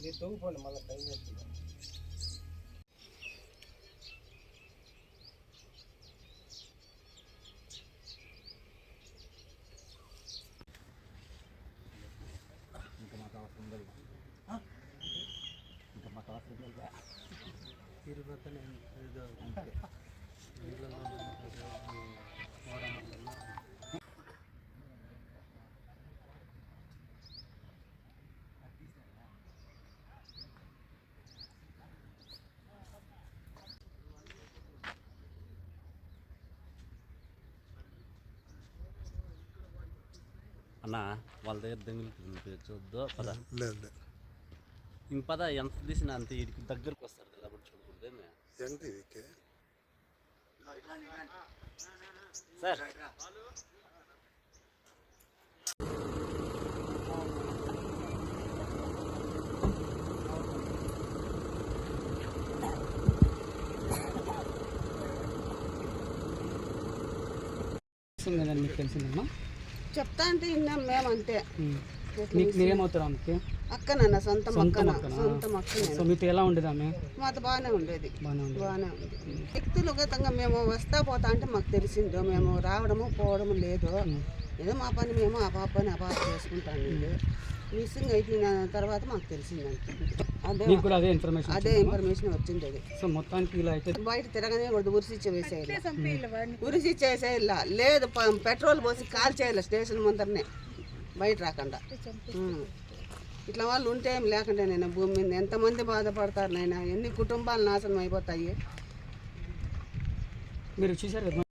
Jadi tunggu pun malah kayaknya tidak. Terima kasih telah menonton! అన్న వాళ్ళ దగ్గర దెంగులు చూద్దు పద. లేదు లేదు ఇంక పద ఎంత తీసినా అంత ఇడికి దగ్గరకు వస్తారు కదా అప్పుడు చూడకూడదు ఎంత ఇది సార్. మీకు తెలిసిందమ్మా? చెప్తా అంటే విన్నాం మేము అంతే. మీకు మీరేమవుతారు ఆమెకి? అక్క నాన్న సొంత మొక్కనా? సొంత మక్క సో మీతో ఎలా ఉండేది ఆమె? మాతో బాగానే ఉండేది. బాగానే ఉండేది. వ్యక్తిగతంగా మేము వస్తా పోతా అంటే మాకు తెలిసిందో మేము రావడము పోవడము లేదు ఏదో మా పని మేము ఆ పాప పని ఆ పాప చేసుకుంటాను మిస్సింగ్ అయిపోయిన తర్వాత మాకు తెలిసిందంటే అదే మీకు కూడా అదే ఇన్ఫర్మేషన్ అదే ఇన్ఫర్మేషన్ వచ్చింది అది. సో మొత్తానికి ఇలా అయితే బయట తిరగనే కూడా ఉరిసిచ్చి వేసేయాలి వేసేయాల లేదు పెట్రోల్ పోసి కాల్ చేయాలి స్టేషన్ ముందరనే? బయట రాకుండా. ఇట్లా వాళ్ళు ఉంటే ఏం లేకుండా నేను భూమి మీద. ఎంతమంది బాధపడతారు నాయన? ఎన్ని కుటుంబాలు నాశనం అయిపోతాయి? మీరు చూసారు